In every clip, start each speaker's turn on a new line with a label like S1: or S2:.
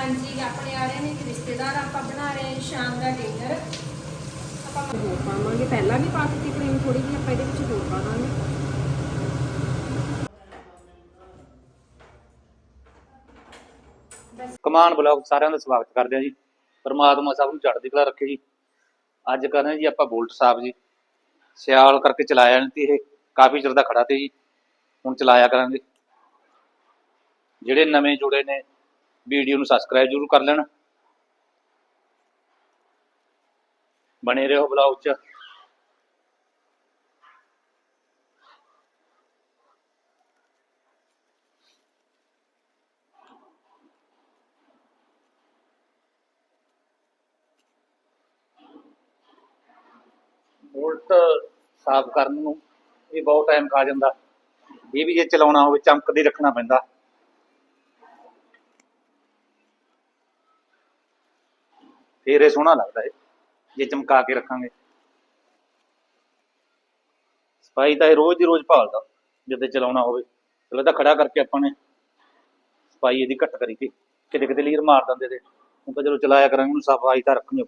S1: ਹਾਂਜੀ ਆਪਣੇ ਆ ਰਹੇ ਨੇ ਇੱਕ ਰਿਸ਼ਤੇਦਾਰ ਆਪਾਂ ਬਣਾ ਰਹੇ ਹਾਂ ਸ਼ਾਮ ਦਾ ਡਿਨਰ ਆਪਾਂ
S2: ਹੋਰ ਪਾਵਾਂਗੇ ਪਹਿਲਾਂ ਵੀ ਪਾ ਦਿੱਤੀ ਕਰੀਮ ਥੋੜੀ ਜਿਹੀ ਆਪਾਂ ਇਹਦੇ ਵਿੱਚ ਹੋਰ ਪਾ ਦਾਂਗੇ
S3: ਕਮਾਨ ਬਲੌਗ ਸਾਰਿਆਂ ਦਾ ਸਵਾਗਤ ਕਰਦੇ ਹਾਂ ਜੀ। ਪਰਮਾਤਮਾ ਸਭ ਨੂੰ ਚੜ੍ਹਦੀ ਕਲਾ ਰੱਖੇ ਜੀ। ਅੱਜ ਕਰ ਰਹੇ ਜੀ ਆਪਾਂ ਬੋਲਟ ਸਾਹਿਬ ਜੀ ਸਿਆਲ ਕਰਕੇ ਚਲਾਇਆ ਨਹੀਂ ਤੇ ਇਹ ਕਾਫੀ ਚਿਰ ਦਾ ਖੜਾ ਤੇ ਜੀ। ਹੁਣ ਚਲਾਇਆ ਕਰਾਂਗੇ। ਜਿਹੜੇ ਨਵੇਂ ਜੁੜੇ ਨੇ ਵੀਡੀਓ ਨੂੰ ਸਬਸਕ੍ਰਾਈਬ ਜ਼ਰੂਰ ਕਰ ਲੈਣ। ਬਣੇ ਰਹੋ ਬਲੌਗ 'ਚ। ਬੋਲਟ ਸਾਫ਼ ਕਰਨ ਨੂੰ ਇਹ ਬਹੁਤ ਟਾਈਮ ਖਾ ਜਾਂਦਾ। ਇਹ ਵੀ ਜੇ ਚਲਾਉਣਾ ਹੋਵੇ, ਚਮਕਦੇ ਰੱਖਣਾ ਪੈਂਦਾ। ਫੇਰ ਇਹ ਸੋਹਣਾ ਲੱਗਦਾ ਏ ਜੇ ਚਮਕਾ ਕੇ ਰੱਖਾਂਗੇ। ਸਫ਼ਾਈ ਤਾਂ ਇਹ ਰੋਜ਼ ਦੀ ਰੋਜ਼ ਭਾਲਦਾ, ਜਦੋਂ ਚਲਾਉਣਾ ਹੋਵੇ। ਚਲੋ ਤਾਂ ਖੜਾ ਕਰਕੇ ਆਪਾਂ ਨੇ ਸਫ਼ਾਈ ਇਹਦੀ ਘੱਟ ਕਰੀ ਤੀ ਕਿਤੇ ਕਿਤੇ ਲੀਰ ਮਾਰ ਦਿੰਦੇ ਤੇ। ਹੁਣ ਤਾਂ ਚਲੋ ਚਲਾਇਆ ਕਰਾਂਗੇ, ਉਹਨੂੰ ਸਫ਼ਾਈ ਤਾਂ ਰੱਖਣੀ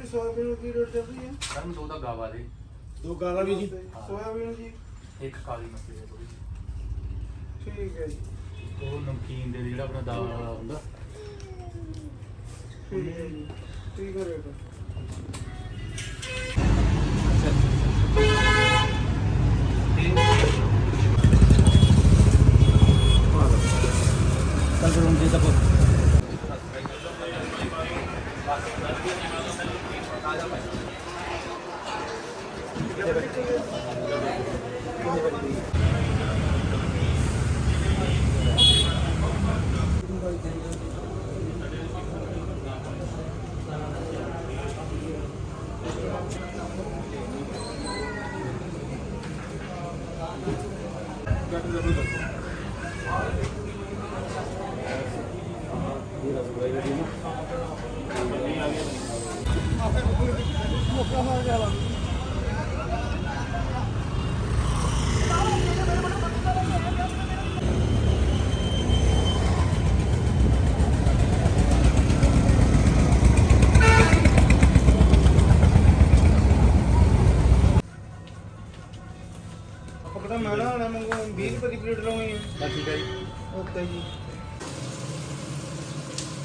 S4: ਜੀ ਸੋਇਆਬੀਨ ਦੀ ਰੇਟ ਚੱਲ ਰਹੀ ਹੈ?
S3: ਸਰ ਦੋ ਤਾਂ ਗਾਵਾ ਦੇ।
S4: ਦੋ ਗਾਲਾ ਵੀ ਜੀ। ਸੋਇਆਬੀਨ ਜੀ।
S3: ਇੱਕ ਕਾਲੀ ਮੱਛੀ ਦੇ ਥੋੜੀ
S4: ਠੀਕ ਹੈ ਜੀ।
S3: ਉਹ ਨਮਕੀਨ ਦੇ ਜਿਹੜਾ ਆਪਣਾ ਦਾਲ ਵਾਲਾ ਹੁੰਦਾ।
S4: ਠੀਕ ਹੈ ਜੀ। ਠੀਕ ਹੈ ਰੇਟ
S3: ਪਕੜਾ ਮੈਂ ਨਾ ਨਾ ਮੰਗੂ? 20 ਰੁਪਏ ਦੀ ਪਲੇਟ ਲਾਉਣੀ ਹੈ ਬਸ ਠੀਕ ਹੈ ਜੀ।
S4: ਓਕੇ ਜੀ।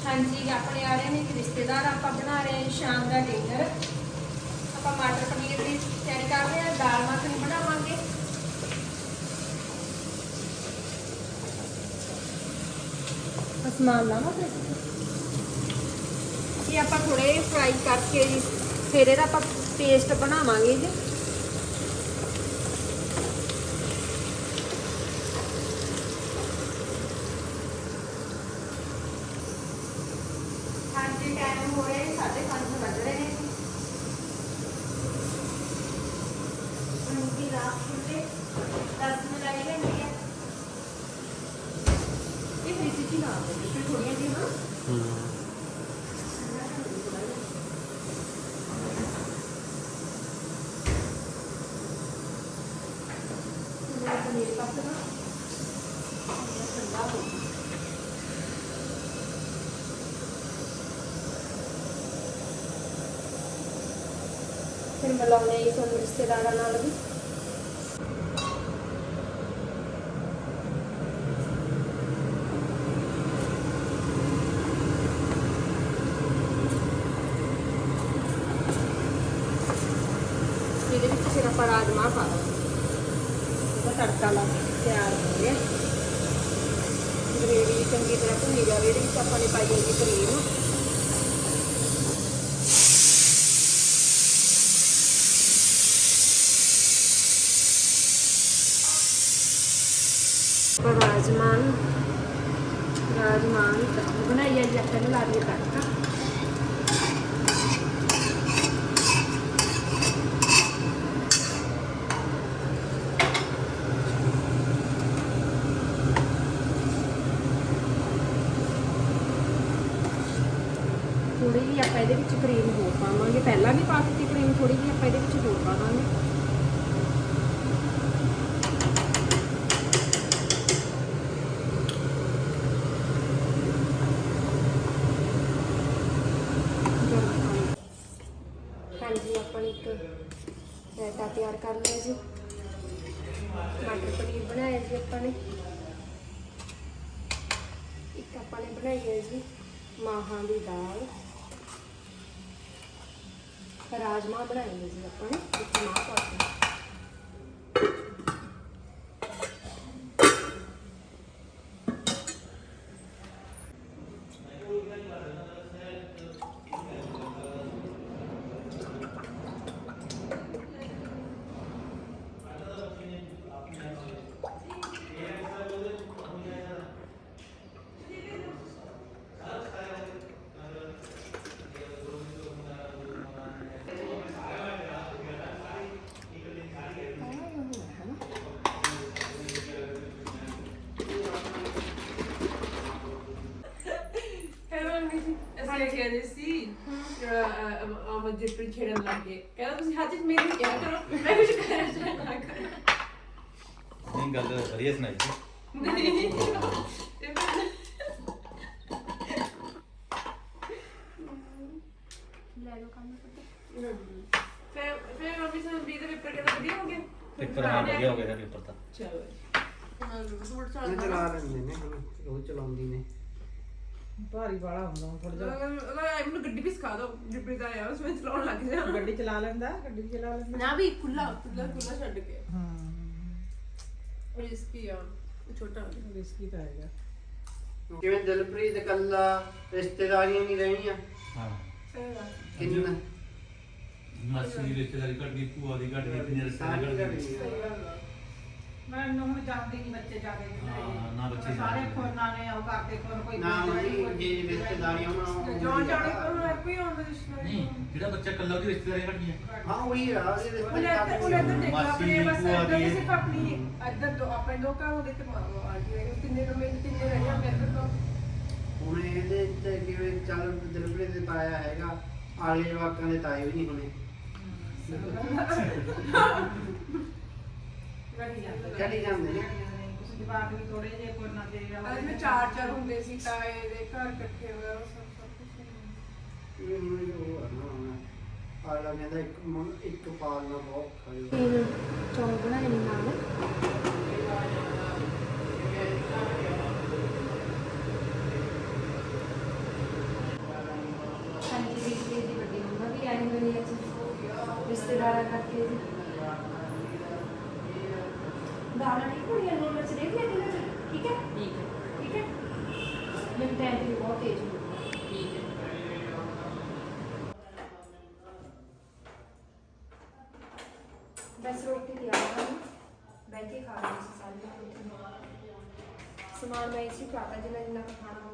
S1: ਹਾਂਜੀ ਆਪਣੇ ਆ ਰਹੇ ਨੇ ਕਿ ਰਿਸ਼ਤੇਦਾਰ ਆਪਾਂ ਬਣਾ ਰਹੇ ਹਾਂ ਸ਼ਾਮ ਦਾ ਡਿਨਰ ਆਪਾਂ ਮਟਰ ਪਨੀਰ ਦੀ ਤਿਆਰੀ ਕਰ ਰਹੇ ਹਾਂ ਦਾਲ ਮੱਖਣੀ ਬਣਾਵਾਂਗੇ।
S2: ਸਮਾਨ ਲਾਵਾਂ ਫਿਰ
S1: ਇਹ ਆਪਾਂ ਥੋੜੇ ਫਰਾਈ ਕਰਕੇ ਜੀ ਫਿਰ ਇਹਦਾ ਆਪਾਂ ਪੇਸਟ ਬਣਾਵਾਂਗੇ। ਜੀ ਹਾਂਜੀ ਟਾਈਮ ਹੋ ਰਿਹਾ ਹੈ 5:30 ਵੱਜ ਰਹੇ ਨੇ ਹੁਣ ਕੀ ਰਾਤ ਦੇ 10 ਮਿੰਟ ਲੱਗੇਗਾ ਨਹੀਂ ਇਹ ਫ੍ਰਿਜ 'ਚ ਹੀ ਲਾ ਦੇ ਫਿਰ ਥੋੜੀਆਂ ਜਿਹੀਆਂ ਪਨੀਰ ਕੱਟ ਨਾ। ਠੰਡਾ ਹੋ ਫਿਰ ਮਿਲਾਉਣੇ ਹੀ ਤੁਹਾਨੂੰ ਰਿਸ਼ਤੇਦਾਰਾਂ ਨਾਲ ਵੀ ਇਹਦੇ ਵਿੱਚ ਫਿਰ ਪਾ ਦਾਂਗੇ ਤੜਕਾ ਲਾ ਕੇ ਤਿਆਰ ਹੋ ਗਿਆ ਗ੍ਰੇਵੀ ਚੰਗੀ ਤਰ੍ਹਾਂ ਭੁੰਨੀ ਜਾਵੇ ਇਹਦੇ ਵਿੱਚ ਆਪਾਂ ਨੇ ਪਾਈ ਹੋਈ ਕਰੀਮ ਪਰ ਰਾਜਮਾਨ ਰਾਜਮਾਨ ਬਣਾਈਆ ਜੀ ਆਪਾਂ ਲਾ ਦਿਆ ਤੜਕਾ ਥੋੜੀ ਆਪਾਂ ਇਹਦੇ ਵਿੱਚ ਕਰੀਮ ਹੋਰ ਪਾਵਾਂਗੇ। ਪਹਿਲਾਂ ਵੀ ਪਾ ਦਿੱਤੀ ਕਰੀਮ ਥੋੜੀ ਜਿਹੀ ਆਪਾਂ ਇਹਦੇ ਵਿੱਚ ਹੋਰ ਪਾਵਾਂਗੇ। ਹਾਂਜੀ, ਆਪਾਂ ਇੱਕ ਰਾਇਤਾ ਤਿਆਰ ਕਰ ਲਿਆ ਜੀ। ਮਟਰ ਪਨੀਰ ਬਣਾਇਆ ਜੀ ਆਪਾਂ ਨੇ। ਇੱਕ ਆਪਾਂ ਨੇ ਬਣਾਈ ਹੈ ਜੀ ਮਾਹਾਂ ਦੀ ਦਾਲ। ਰਾਜਮਾ ਬਣਾਏ ਨੇ ਜੀ ਆਪਾਂ ਨੇ ਵਿੱਚ ਮਾਹ ਪਾ
S5: ਅਸੀਂ ਕਹਿੰਦੇ ਸੀ ਆਮਦ ਜੀ ਪ੍ਰਿੰਟ ਛੇੜਨ ਲੱਗੇ ਕਹਿੰਦਾ ਤੁਸੀਂ ਹੱਥ ਚ ਮੇਰੇ ਕਿਆ ਕਰੋ ਮੈਂ ਕੁਝ ਕਰ ਕਰੋ।
S3: ਨਹੀਂ ਗੱਲ ਵਧੀਆ ਸੁਣਾਈ ਜੀ
S5: ਨਹੀਂ ਇਹ ਫਿਰ-
S1: ਲੈ ਲਓ ਕੰਮ
S5: ਫਿਰ ਫਿਰ ਮੰਮੀ ਸਾਨੂੰ ਵੀ ਦੇ ਪੇਪਰ ਕਿਹਦਾ ਵਧੀਆ ਹੋ ਗਿਆ?
S3: ਪੇਪਰ ਹਾਂ ਵਧੀਆ ਹੋ ਗਿਆ ਪੇਪਰ ਤਾਂ।
S5: ਚਲੋ ਹਾਂ ਸੂਟ
S4: ਇਹ
S5: ਚੱਲ
S4: ਚਲਾ ਲੈਂਦੇ ਨੇ ਉਹ ਚਲਾਉਂਦੀ ਨੇ।
S6: ਭਾਰੀ ਵਾਲਾ ਹੁੰਦਾ ਹੁਣ ਥੋੜਾ ਜਿਹਾ।
S5: ਅਗਰ ਮੈਨੂੰ ਗੱਡੀ ਵੀ ਸਿਖਾ ਦਿਓ ਜਿੱਪੀ ਦਾ ਆ ਉਸ ਵਿੱਚ ਚਲਾਉਣ ਲੱਗ ਜਾ
S6: ਗੱਡੀ ਚਲਾ ਲੈਂਦਾ ਗੱਡੀ ਵੀ ਚਲਾ ਲੈਂਦਾ।
S5: ਨਾ ਵੀ ਖੁੱਲਾ ਖੁੱਲਾ ਖੁੱਲਾ ਛੱਡ ਕੇ।
S6: ਹਾਂ।
S5: ਰਿਸਕੀ ਆ ਛੋਟਾ
S6: ਰਿਸਕੀ ਤਾਂ ਹੈਗਾ।
S4: ਕਿਵੇਂ ਦਿਲਪ੍ਰੀਤ ਕੱਲਾ ਰਿਸ਼ਤੇਦਾਰੀਆਂ ਨਹੀਂ ਰਹਿਣੀਆਂ?
S3: ਹਾਂ।
S4: ਕਿੰਨਾ?
S3: ਮਾਸੀ ਦੀ ਰਿਸ਼ਤੇਦਾਰੀ ਘਟ ਗਈ ਭੂਆ ਦੀ ਘਟ ਗਈ ਰਿਸ਼ਤੇਦਾਰੀ ਘਟ ਗਈ
S4: ਸਹੀ ਗੱਲ ਆ।
S6: ਮੈਂ ਹੁਣ ਜਾਂਦੀ ਨਹੀਂ ਬੱਚੇ ਜਾ ਕੇ
S3: ਹਾਂ, ਨਾ। ਬੱਚੇ
S6: ਸਾਰੇ
S3: ਜਾਂਦੇ।
S6: ਫੋਨਾਂ ਨੇ ਉਹ ਕਰਦੇ ਕੋਈ ਕੋਈ
S4: ਨਾ ਮਣੀ ਜੇ ਰਿਸ਼ਤੇਦਾਰੀਆਂ ਬਣਾਉਣ
S5: ਜੌਨ ਜਾਣੇ ਕੋਲ ਕੋਈ ਆਉਂਦਾ
S3: ਨਹੀਂ ਜਿਹੜਾ ਬੱਚਾ ਕੱਲਾ ਉਹਦੀ ਰਿਸ਼ਤੇਦਾਰੀ ਘਟ ਗਈਆਂ
S4: ਹਾਂ ਉਹੀ ਆ ਉਹਦੇ
S5: ਉਹਨੇ ਇੱਧਰ ਉਹਨੇ ਇੱਧਰ ਦੇਖੋ ਆਪਣੇ ਬਸ ਇੱਧਰ
S3: ਦੀ
S5: ਸਿਰਫ ਆਪਣੀ ਇੱਧਰ ਦੋ ਆਪਣੇ ਦੋ ਘਰ ਹੋ ਗਏ ਤੇ ਆਂਟੀ ਰਹੇ ਤਿੰਨੇ ਤੋਂ ਮੇਰੇ ਤਿੰਨੇ ਰਹਿ ਗਿਆ ਮੇਰੇ ਤੋਂ।
S4: ਹੁਣ ਇਹਦੇ ਤੇ ਕਿਵੇਂ ਚੱਲ ਦਿਲਪ੍ਰੀਤ ਦੇ ਤਾਇਆ ਹੈਗਾ ਆਲੇ ਜਵਾਕਾਂ ਦੇ ਤਾਏ ਵੀ ਨਹੀਂ ਹੋਣੇ।
S6: ਗੱਡੀ ਜਾਂਦਾ
S4: ਚੜੀ ਜਾਂਦੇ ਨੇ।
S6: ਕੁਝ ਜਵਾਬ ਵੀ ਥੋੜੇ ਜਿਹੇ ਕੋਈ ਨਾ ਦੇ
S5: ਅੱਜ ਮੈਂ ਚਾਰ ਚਾਰ ਹੁੰਦੇ ਸੀ ਤਾਏ ਦੇ ਘਰ ਇਕੱਠੇ ਵਗੈਰਾ ਸਭ ਸਭ ਕੁਝ
S4: ਇਹ ਹੁਣ ਉਹ ਆ ਨਾ ਆਲਾ ਕਹਿੰਦਾ ਇੱਕ ਮੁੰ- ਇੱਕ ਪਾਲਣਾ ਬਹੁਤ ਔਖਾ ਹੈ।
S1: ਫਿਰ ਚੌਲ ਬਣਾਏ ਨੇ ਨਾਲ। ਹਾਂਜੀ ਵੀਰ ਜੀ ਦੀ ਵੱਡੀ ਮੰਮਾ ਵੀ ਆਈ ਹੋਈ ਹੈ ਅੱਜ ਰਿਸ਼ਤੇਦਾਰਾਂ ਕਰਕੇ ਜੀ ਦਾਣਾ ਨਹੀਂ ਕੁੜੀਆਂ ਨੂੰ ਮਿਰਚ ਦੇਖ ਲਿਆ ਦਿਨਾਂ ਚ ਠੀਕ ਹੈ
S2: ਠੀਕ ਹੈ
S1: ਠੀਕ ਹੈ ਮੈਨੂੰ ਟਾਈਮ ਵੀ ਬਹੁਤ ਤੇਜ਼ ਹੋ ਗਿਆ
S2: ਠੀਕ ਹੈ
S1: ਬਸ ਰੋਟੀ ਦੀ ਆਵਾਂ ਬੈਠ ਕੇ ਖਾ ਲਈ ਸੀ ਸਾਰੀ ਰੋਟੀ ਸਮਾਨ ਮੈਂ ਇਸੇ ਪਾਤਾ ਜਿੰਨਾ ਜਿੰਨਾ ਕੁ ਖਾਣਾ